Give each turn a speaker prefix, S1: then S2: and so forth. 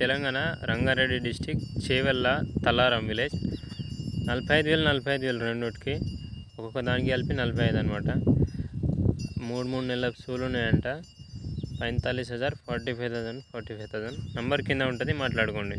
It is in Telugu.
S1: Telangana Rangareddy district Chevella Tallaram village. నలభై ఐదు వేలు నలభై ఐదు వేలు రెండుకి ఒక్కొక్క దానికి కలిపి నలభై ఐదు అనమాట మూడు మూడు నెలల సూలు ఉన్నాయంట. పైంతాలీస్ హజార్ forty five thousand forty five thousand. Number కింద ఉంటుంది మాట్లాడుకోండి.